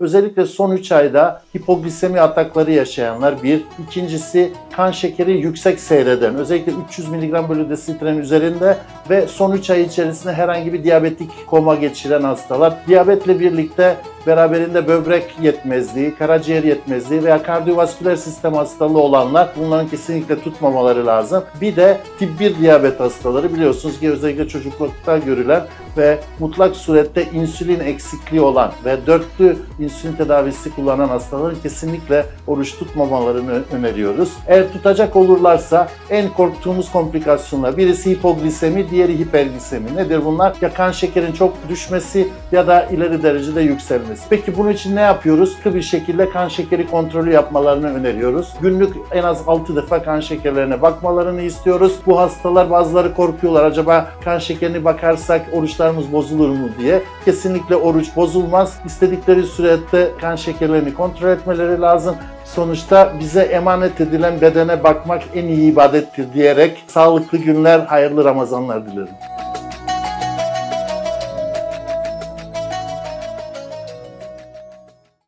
Özellikle son 3 ayda hipoglisemi atakları yaşayanlar bir. İkincisi kan şekeri yüksek seyreden, özellikle 300 mg bölü desilitrenin üzerinde ve son 3 ay içerisinde herhangi bir diyabetik koma geçiren hastalar. Diyabetle birlikte beraberinde böbrek yetmezliği, karaciğer yetmezliği veya kardiyovasküler sistem hastalığı olanlar bunların kesinlikle tutmamaları lazım. Bir de tip 1 diyabet hastaları biliyorsunuz ki özellikle çocuklukta görülen ve mutlak surette insülin eksikliği olan ve dörtlü insülin tedavisi kullanan hastaların kesinlikle oruç tutmamalarını öneriyoruz. Eğer tutacak olurlarsa en korktuğumuz komplikasyonlar birisi hipoglisemi, diğeri hiperglisemi. Nedir bunlar? Ya kan şekerin çok düşmesi ya da ileri derecede yükselmesi. Peki bunun için ne yapıyoruz? Sıkı bir şekilde kan şekeri kontrolü yapmalarını öneriyoruz. Günlük en az 6 defa kan şekerlerine bakmalarını istiyoruz. Bu hastalar bazıları korkuyorlar. Acaba kan şekerini bakarsak oruçlarımız bozulur mu diye. Kesinlikle oruç bozulmaz. İstedikleri sürede kan şekerlerini kontrol etmeleri lazım. Sonuçta bize emanet edilen bedene bakmak en iyi ibadettir diyerek sağlıklı günler, hayırlı Ramazanlar dilerim.